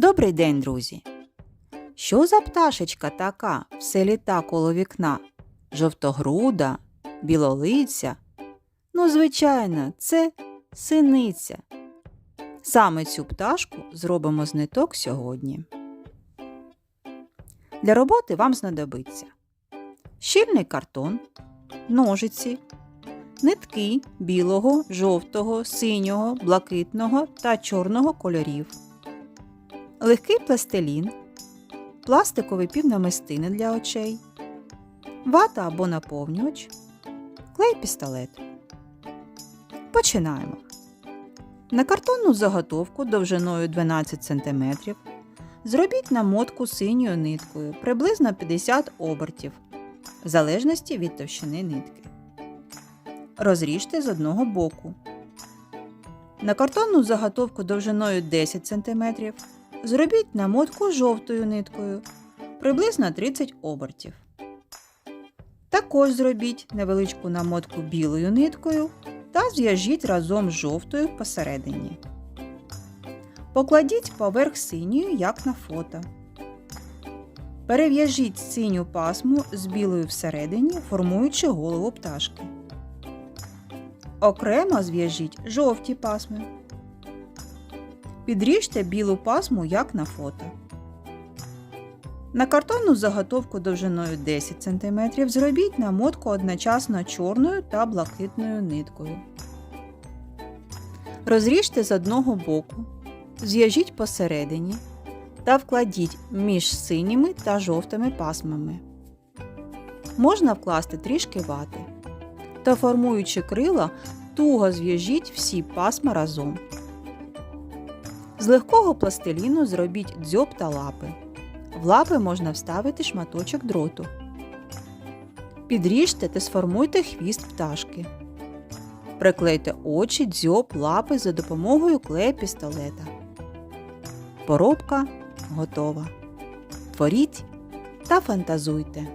Добрий день, друзі! Що за пташечка така все літа коло вікна? Жовтогруда, білолиця? Ну, звичайно, це синиця. Саме цю пташку зробимо з ниток сьогодні. Для роботи вам знадобиться щільний картон, ножиці, нитки білого, жовтого, синього, блакитного та чорного кольорів, легкий пластилін, пластикові півнамистини для очей, вата або наповнювач, клей пістолет. Починаємо. На картонну заготовку довжиною 12 см зробіть намотку синьою ниткою приблизно 50 обертів, в залежності від товщини нитки. Розріжте з одного боку. На картонну заготовку довжиною 10 см зробіть намотку жовтою ниткою приблизно 30 обертів. Також зробіть невеличку намотку білою ниткою та зв'яжіть разом з жовтою посередині. Покладіть поверх синьої, як на фото. Перев'яжіть синю пасму з білою всередині, формуючи голову пташки. Окремо зв'яжіть жовті пасми. Підріжте білу пасму, як на фото. На картонну заготовку довжиною 10 см зробіть намотку одночасно чорною та блакитною ниткою. Розріжте з одного боку, зв'яжіть посередині та вкладіть між синіми та жовтими пасмами. Можна вкласти трішки вати та формуючи крила, туго зв'яжіть всі пасма разом. З легкого пластиліну зробіть дзьоб та лапи. В лапи можна вставити шматочок дроту. Підріжте та сформуйте хвіст пташки. Приклейте очі, дзьоб, лапи за допомогою клея пістолета. Поробка готова. Творіть та фантазуйте.